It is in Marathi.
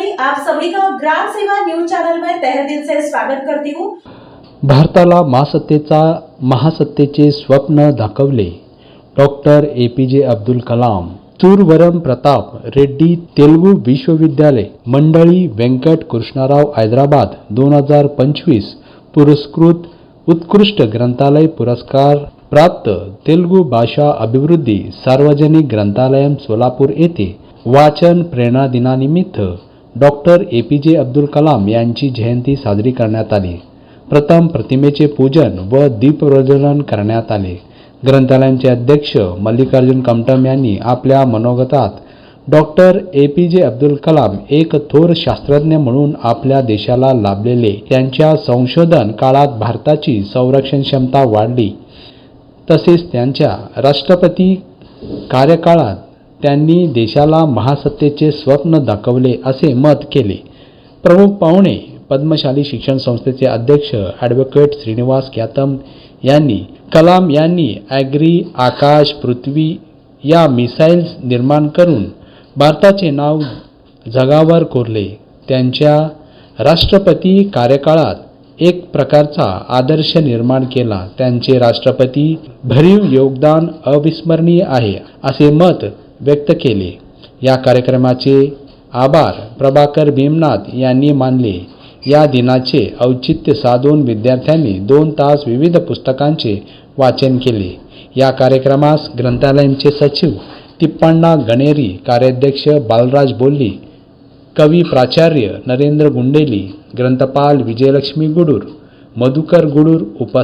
आप सभी का ग्राम सेवा न्यूज चैनल में तहे दिल से स्वागत करती हूँ। भारताला महासत्तेचा महासत्तेचे स्वप्न दाखवले. डॉक्टर ए पी जे अब्दुल कलाम चूरवरम प्रताप रेड्डी तेलुगू विश्वविद्यालय मंडळी व्यंकट कृष्णाराव हैदराबाद दोन हजार पंचवीस पुरस्कृत उत्कृष्ट ग्रंथालय पुरस्कार प्राप्त तेलुगू भाषा अभिवृद्धी सार्वजनिक ग्रंथालय सोलापूर येथे वाचन प्रेरणा दिनानिमित्त डॉक्टर ए पी जे अब्दुल कलाम यांची जयंती साजरी करण्यात आली. प्रथम प्रतिमेचे पूजन व दीपप्रज्वलन करण्यात आले. ग्रंथालयाचे अध्यक्ष मल्लिकार्जुन कमटम यांनी आपल्या मनोगतात डॉक्टर ए पी जे अब्दुल कलाम एक थोर शास्त्रज्ञ म्हणून आपल्या देशाला लाभलेले. त्यांच्या संशोधन काळात भारताची संरक्षण क्षमता वाढली. तसेच त्यांच्या राष्ट्रपती कार्यकाळात त्यांनी देशाला महासत्तेचे स्वप्न दाखवले असे मत केले. प्रमुख पाहुणे पद्मशाली शिक्षण संस्थेचे अध्यक्ष ॲडव्होकेट श्रीनिवास ख्यातम यांनी कलाम यांनी ॲग्री आकाश पृथ्वी या मिसाईल्स निर्माण करून भारताचे नाव जगावर कोरले. त्यांच्या राष्ट्रपती कार्यकाळात एक प्रकारचा आदर्श निर्माण केला. त्यांचे राष्ट्रपती भरीव योगदान अविस्मरणीय आहे असे मत व्यक्त केले. या कार्यक्रमाचे आभार प्रभाकर भीमनाथ यांनी मानले. या दिनाचे औचित्य साधून विद्यार्थ्यांनी दोन तास विविध पुस्तकांचे वाचन केले. या कार्यक्रमास ग्रंथालयांचे सचिव तिप्पण्णा गणेरी कार्याध्यक्ष बालराज बोल्ली कवी प्राचार्य नरेंद्र गुंडेली ग्रंथपाल विजयलक्ष्मी गुडूर मधुकर गुडूर उपस्थित